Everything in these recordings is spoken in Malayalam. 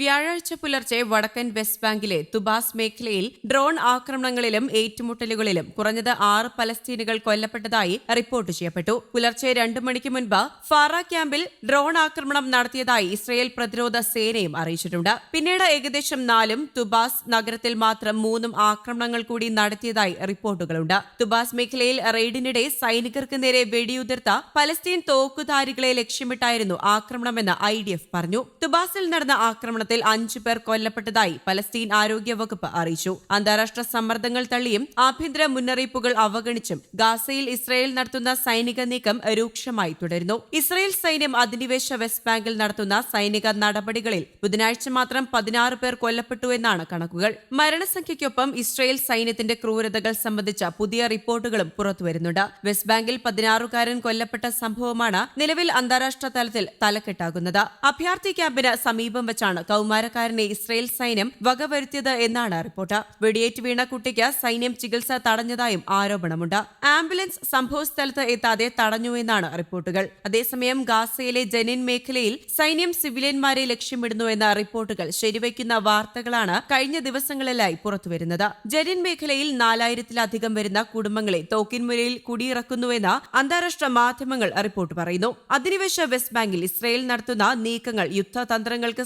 വ്യാഴാഴ്ച പുലർച്ചെ വടക്കൻ വെസ്റ്റ് ബാങ്കിലെ തുബാസ് മേഖലയിൽ ഡ്രോൺ ആക്രമണങ്ങളിലും ഏറ്റുമുട്ടലുകളിലും കുറഞ്ഞത് ആറ് പലസ്തീനുകൾ കൊല്ലപ്പെട്ടതായി റിപ്പോർട്ട് ചെയ്യപ്പെട്ടു. പുലർച്ചെ രണ്ട് മണിക്ക് മുൻപ് ഫാറ ക്യാമ്പിൽ ഡ്രോൺ ആക്രമണം നടത്തിയതായി ഇസ്രയേൽ പ്രതിരോധ സേനയും അറിയിച്ചിട്ടുണ്ട്. പിന്നീട് ഏകദേശം നാലും തുബാസ് നഗരത്തിൽ മാത്രം മൂന്നും ആക്രമണങ്ങൾ കൂടി നടത്തിയതായി റിപ്പോർട്ടുകളുണ്ട്. തുബാസ് മേഖലയിൽ റെയ്ഡിനിടെ സൈനികർക്ക് നേരെ വെടിയുതിർത്ത പലസ്തീൻ തോക്കുധാരികളെ ലക്ഷ്യമിട്ടായിരുന്നു ആക്രമണമെന്ന് ഐ പറഞ്ഞു. തുബാസിൽ നടന്ന ആക്രമണത്തിൽ അഞ്ചു പേർ കൊല്ലപ്പെട്ടതായി പലസ്തീൻ ആരോഗ്യ വകുപ്പ് അറിയിച്ചു. അന്താരാഷ്ട്ര സമ്മർദ്ദങ്ങൾ തള്ളിയും ആഭ്യന്തര മുന്നറിയിപ്പുകൾ അവഗണിച്ചും ഗാസയിൽ ഇസ്രായേൽ നടത്തുന്ന സൈനിക നീക്കം രൂക്ഷമായി തുടരുന്നു. ഇസ്രായേൽ സൈന്യം അധിനിവേശ വെസ്റ്റ് ബാങ്കിൽ നടത്തുന്ന സൈനിക നടപടികളിൽ ബുധനാഴ്ച മാത്രം പതിനാറ് പേർ കൊല്ലപ്പെട്ടു എന്നാണ് കണക്കുകൾ. മരണസംഖ്യയ്ക്കൊപ്പം ഇസ്രായേൽ സൈന്യത്തിന്റെ ക്രൂരതകൾ സംബന്ധിച്ച പുതിയ റിപ്പോർട്ടുകളും പുറത്തുവരുന്നുണ്ട് വെസ്റ്റ് ബാങ്കിൽ പതിനാറുകാരൻ കൊല്ലപ്പെട്ട സംഭവമാണ് നിലവിൽ അന്താരാഷ്ട്ര തലത്തിൽ തലക്കെട്ടാകുന്നത്. അഭയാർത്ഥി ക്യാമ്പിന് സമീപം വെച്ചാണ് കൌമാരക്കാരനെ ഇസ്രയേൽ സൈന്യം വകവരുത്തിയത് എന്നാണ് റിപ്പോർട്ട്. വെടിയേറ്റ് വീണ കുട്ടിക്ക് സൈന്യം ചികിത്സ തടഞ്ഞതായും ആരോപണമുണ്ട്. ആംബുലൻസ് സംഭവസ്ഥലത്ത് എത്താതെ തടഞ്ഞു എന്നാണ് റിപ്പോർട്ടുകൾ. അതേസമയം ഗാസയിലെ ജനിൻ മേഖലയിൽ സൈന്യം സിവിലിയന്മാരെ ലക്ഷ്യമിടുന്നു എന്ന റിപ്പോർട്ടുകൾ ശരിവയ്ക്കുന്ന വാർത്തകളാണ് കഴിഞ്ഞ ദിവസങ്ങളിലായി പുറത്തുവരുന്നത്. ജനിൻ മേഖലയിൽ നാലായിരത്തിലധികം വരുന്ന കുടുംബങ്ങളെ തോക്കിൻമുരയിൽ കുടിയിറക്കുന്നുവെന്ന് അന്താരാഷ്ട്ര മാധ്യമങ്ങൾ റിപ്പോർട്ട് പറയുന്നു. അധിനിവേശ വെസ്റ്റ് ബാങ്കിൽ ഇസ്രയേൽ നടത്തുന്ന നീക്കങ്ങൾ യുദ്ധതന്ത്രങ്ങൾക്ക്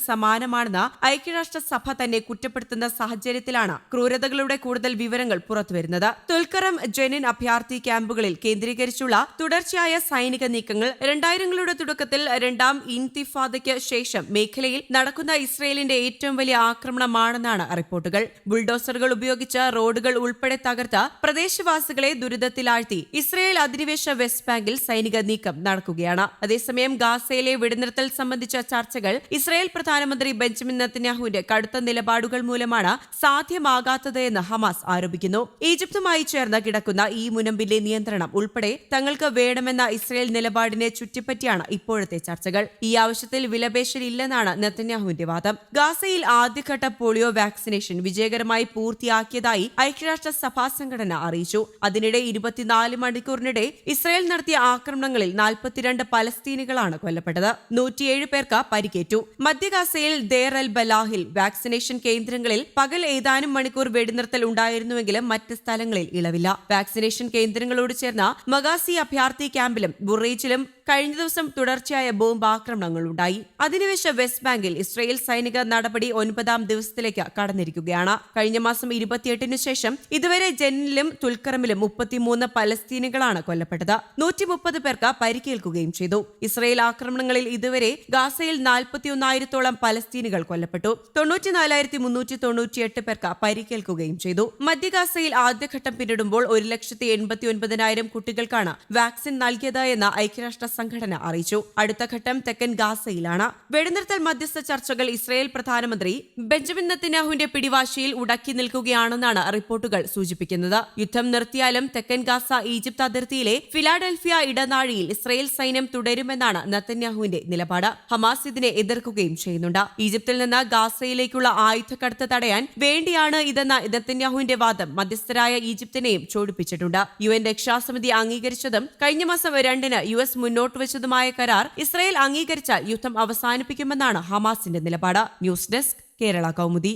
സമാനമാണെന്ന് ഐക്യരാഷ്ട്രസഭ തന്നെ കുറ്റപ്പെടുത്തുന്ന സാഹചര്യത്തിലാണ് ക്രൂരതകളുടെ കൂടുതൽ വിവരങ്ങൾ പുറത്തുവരുന്നത്. തുൽക്കറം ജെനിൻ അഭയാർത്ഥി ക്യാമ്പുകളിൽ കേന്ദ്രീകരിച്ചുള്ള തുടർച്ചയായ സൈനിക നീക്കങ്ങൾ രണ്ടായിരങ്ങളുടെ തുടക്കത്തിൽ രണ്ടാം ഇൻതിഫാദയ്ക്ക് ശേഷം മേഖലയിൽ നടക്കുന്ന ഇസ്രയേലിന്റെ ഏറ്റവും വലിയ ആക്രമണമാണെന്നാണ് റിപ്പോർട്ടുകൾ. ബുൾഡോസറുകൾ ഉപയോഗിച്ച് റോഡുകൾ ഉൾപ്പെടെ തകർത്ത പ്രദേശവാസികളെ ദുരിതത്തിലാഴ്ത്തി ഇസ്രയേൽ അധിനിവേശ വെസ്റ്റ് ബാങ്കിൽ സൈനിക നീക്കം നടക്കുകയാണ്. അതേസമയം ഗാസയിലെ വെടിനിർത്തൽ സംബന്ധിച്ച ചർച്ചകൾ ഇസ്രയേൽ പ്രധാനമന്ത്രി ബെഞ്ചമിൻ നത്തന്യാഹുവിന്റെ കടുത്ത നിലപാടുകൾ മൂലമാണ് സാധ്യമാകാത്തത് എന്ന് ഹമാസ് ആരോപിക്കുന്നു. ഈജിപ്തുമായി ചേർന്ന് കിടക്കുന്ന ഈ മുനമ്പിലെ നിയന്ത്രണം ഉൾപ്പെടെ തങ്ങൾക്ക് വേണമെന്ന ഇസ്രയേൽ നിലപാടിനെ ചുറ്റിപ്പറ്റിയാണ് ഇപ്പോഴത്തെ ചർച്ചകൾ. ഈ ആവശ്യത്തിൽ വിലപേശലില്ലെന്നാണ് നെത്തന്യാഹുവിന്റെ വാദം. ഗാസയിൽ ആദ്യഘട്ട പോളിയോ വാക്സിനേഷൻ വിജയകരമായി പൂർത്തിയാക്കിയതായി ഐക്യരാഷ്ട്ര സഭാ സംഘടന അറിയിച്ചു. അതിനിടെ ഇരുപത്തിനാല് മണിക്കൂറിനിടെ ഇസ്രയേൽ നടത്തിയ ആക്രമണങ്ങളിൽ നാൽപ്പത്തിരണ്ട് പലസ്തീനികളാണ് കൊല്ലപ്പെട്ടത്. നൂറ്റിയേഴ് പേർക്ക് പരിക്കേറ്റു. മധ്യഗാസയിൽ ദേർ അൽ ബലാഹിൽ വാക്സിനേഷൻ കേന്ദ്രങ്ങളിൽ പകൽ ഏതാനും മണിക്കൂർ വെടിനിർത്തൽ ഉണ്ടായിരുന്നുവെങ്കിലും മറ്റ് സ്ഥലങ്ങളിൽ ഇളവില്ല. വാക്സിനേഷൻ കേന്ദ്രങ്ങളോട് ചേർന്ന മഗാസി അഭയാർത്ഥി ക്യാമ്പിലും ബുറേജിലും കഴിഞ്ഞ ദിവസം തുടർച്ചയായ ബോംബ് ആക്രമണങ്ങൾ ഉണ്ടായി. അധിനിവേശ വെസ്റ്റ് ബാങ്കിൽ ഇസ്രയേൽ സൈനിക നടപടി ഒൻപതാം ദിവസത്തിലേക്ക് കടന്നിരിക്കുകയാണ്. കഴിഞ്ഞ മാസം ഇരുപത്തിയെട്ടിനു ശേഷം ഇതുവരെ ജെന്നിലും തുൽക്കറമിലും മുപ്പത്തിമൂന്ന് പലസ്തീനുകളാണ് കൊല്ലപ്പെട്ടത്. നൂറ്റി മുപ്പത് പേർക്ക് പരിക്കേൽക്കുകയും ചെയ്തു. ഇസ്രയേൽ ആക്രമണങ്ങളിൽ ഇതുവരെ ഗാസയിൽ നാൽപ്പത്തിയൊന്നായിരത്തോളം പലസ്തീനികൾ കൊല്ലപ്പെട്ടു. തൊണ്ണൂറ്റിനാലായിരത്തി മുന്നൂറ്റി തൊണ്ണൂറ്റിയെട്ട് പേർക്ക് പരിക്കേൽക്കുകയും ചെയ്തു. മധ്യഗാസയിൽ ആദ്യഘട്ടം പിന്നിടുമ്പോൾ ഒരു ലക്ഷത്തി എൺപത്തി ഒൻപതിനായിരം കുട്ടികൾക്കാണ് വാക്സിൻ നൽകിയതായെന്ന് ഐക്യരാഷ്ട്ര സംഘടന അറിയിച്ചു. അടുത്ത ഘട്ടം തെക്കൻ ഗാസയിലാണ്. വെടിനിർത്തൽ മധ്യസ്ഥ ചർച്ചകൾ ഇസ്രായേൽ പ്രധാനമന്ത്രി ബെഞ്ചമിൻ നെത്തന്യാഹുവിന്റെ പിടിവാശിയിൽ ഉടക്കി നിൽക്കുകയാണെന്നാണ് റിപ്പോർട്ടുകൾ സൂചിപ്പിക്കുന്നത്. യുദ്ധം നിർത്തിയാലും തെക്കൻ ഗാസ ഈജിപ്ത് അതിർത്തിയിലെ ഫിലാഡൽഫിയ ഇടനാഴിയിൽ ഇസ്രായേൽ സൈന്യം തുടരുമെന്നാണ് നെത്തന്യാഹുവിന്റെ നിലപാട്. ഹമാസ് ഇതിനെ എതിർക്കുകയും ചെയ്യുന്നുണ്ട്. ഈജിപ്തിൽ നിന്ന് ഗാസയിലേക്കുള്ള ആയുധക്കടത്ത് തടയാൻ വേണ്ടിയാണ് ഇതെന്ന നെത്തന്യാഹുവിന്റെ വാദം മധ്യസ്ഥരായ ഈജിപ്തിനെയും ചോടിപ്പിച്ചിട്ടുണ്ട്. യു എൻ രക്ഷാസമിതി അംഗീകരിച്ചതും കഴിഞ്ഞ മാസം രണ്ടിന് യു എസ് മുന്നോട്ട് വെച്ചതുമായ കരാർ ഇസ്രായേൽ അംഗീകരിച്ചാൽ യുദ്ധം അവസാനിപ്പിക്കുമെന്നാണ് ഹമാസിന്റെ നിലപാട്. News desk Kerala Kaumudi.